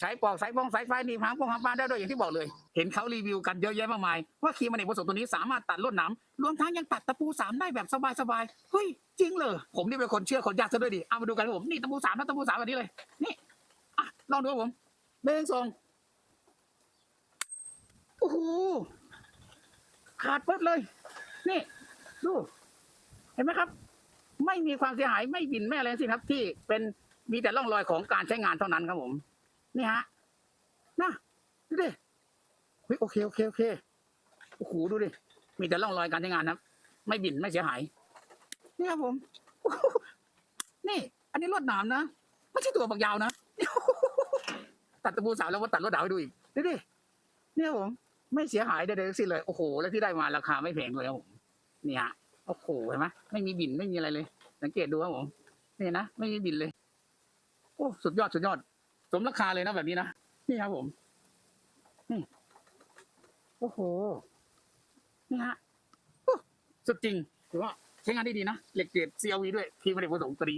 ใช้ปอกสายฟองสายไฟหนีบหางปองหางปลาได้ด้วยอย่างที่บอกเลย เห็นเขารีวิวกันเยอะแยะมากมาย ว่าครีมอเนกประสงค์ตัวนี้สามารถตัดลดหนามรวมทั้งยังตัดตะปูสามได้แบบสบายๆเฮ้ยจริงเลยผมนี่เป็นคนเชื่อคนยากซะด้วยดิเอามาดูกันผมนี่ตะปูสามนะตะปูสามแบบนี้เลย นี่อะลองดูครับผมเบงสองโอ้โหขาดปึ๊ดเลย นี่ ดู เห็นไหมครับ ไม่มีความเสียหายไม่บินไม่อะไรสิครับ ที่เป็นมีแต่ร่องรอยของการใช้งานเท่านั้นครับผม นี่ฮะนะดูดิเฮ้ยโอเคโอเคโอเคโอ้โหดูดิมีแต่ร่องรอยการใช้งานครับไม่บินไม่เสียหายนี่ครับผมนี่ อันนี้ลวดหนามนะไม่ใช่ตัวฝักยาวนะตัดตะปูสาวแล้วมาตัดลวดหนามให้ดูอีกดูดิเนี่ยครับผมไม่เสียหายใดๆทั้งสิ้นเลยโอ้โหแล้วที่ได้มาราคาไม่แพงด้วยครับผมนี่ฮะโอ้โหเห็นไหมไม่มีบินไม่มีอะไรเลย สังเกตดูครับผมนี่นะไม่มีบินเลย โอ้สุดยอดสุดยอด สมราคาเลยนะแบบนี้นะนี่ครับผมนี่โอ้โหนี่ฮะสุดจริงถือว่าใช้งานได้ดีนะเหล็กเกรด CLV ด้วยทีมเด็กผสมตรี